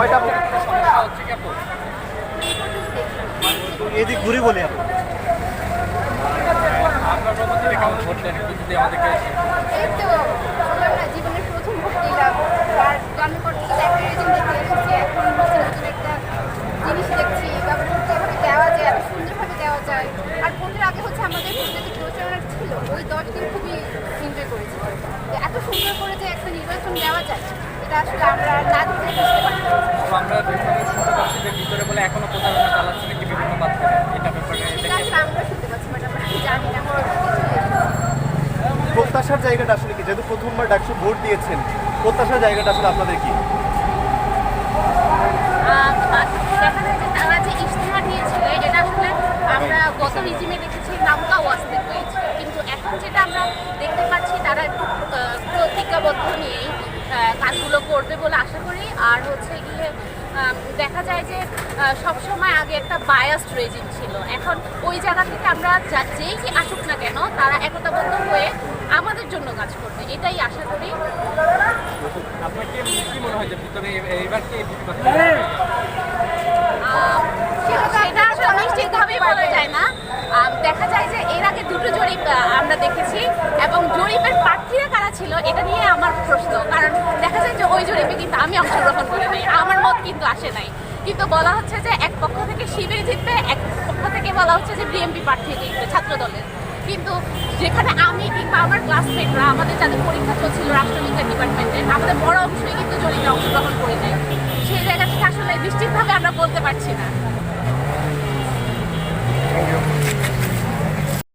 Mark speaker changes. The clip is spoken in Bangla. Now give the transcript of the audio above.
Speaker 1: কয়টা? এদিক ঘুরি বলি।
Speaker 2: একটু
Speaker 3: জীবনের প্রথম ভোট দিলাম। আর দেখে এখন নতুন জিনিস দেখছি। দেওয়া যায় এত সুন্দরভাবে দেওয়া যায়। আর ভোটের আগে হচ্ছে আমাদের ভোটে যে প্রচারণা ছিল ওই দশ দিন খুবই এনজয় করেছি। এত সুন্দর করে যে একটা নির্বাচন এটা আসলে আমরা না দিতে বুঝতে পারি
Speaker 2: আমরা যেভাবে শুনতে পাচ্ছি যে ভিতরে বলে এখনও প্রচারণা চালাচ্ছে নাকি বিভিন্ন মাধ্যমে এটা ব্যাপারে
Speaker 3: আসলে আমরা শুনতে পাচ্ছি বাট আমরা জানি না আমরা ওর মধ্যে চলে এসেছি।
Speaker 1: প্রত্যাশার জায়গাটা আসলে কি? যেহেতু প্রথমবার ডাকসু ভোট দিয়েছেন প্রত্যাশার জায়গাটা আসলে আপনাদের কি?
Speaker 4: দেখা যায় যে তারা যে ইশতেহার দিয়েছিল এটা আসলে আমরা গত রিজিমে দেখেছি হয়েছে। কিন্তু এখন যেটা আমরা দেখতে পাচ্ছি তারা একটু প্রতিজ্ঞাবদ্ধ নিয়েই কাজগুলো করবে বলে আশা করি। আর হচ্ছে গিয়ে দেখা যায় যে সবসময় আগে একটা বায়াসড রেজিম ছিল। এখন ওই জায়গা থেকে আমরা যেই যে আসুক না কেন তারা একতাবদ্ধ হয়ে আমাদের জন্য কাজ করবে। এটাই আশা করি।
Speaker 2: কি কি কি
Speaker 4: সেটা বলা যায় না। দেখা যায় যে এর আগে দুটো জরিপ আমরা দেখেছি। এবং জরিপের প্রার্থীরা কারা ছিল এটা নিয়ে আমার প্রশ্ন কারণ দেখা যায় যে ওই জরিপে কিন্তু আমি অংশগ্রহণ করি নাই, আমার মত কিন্তু আসে নাই। কিন্তু বলা হচ্ছে যে এক পক্ষ থেকে শিবির জিতবে, এক পক্ষ থেকে বলা হচ্ছে যে বিএমপি প্রার্থী জিতবে ছাত্র দলের। কিন্তু যেখানে আমি কিংবা আমার ক্লাসমেটরা আমাদের যাদের পরীক্ষা চলছিল রাষ্ট্রবিজ্ঞান ডিপার্টমেন্টে আমাদের বড় অংশই কিন্তু জড়িত অংশগ্রহণ করি নাই। সেই জায়গাটা আসলে নিশ্চিতভাবে আমরা বলতে পারছি না।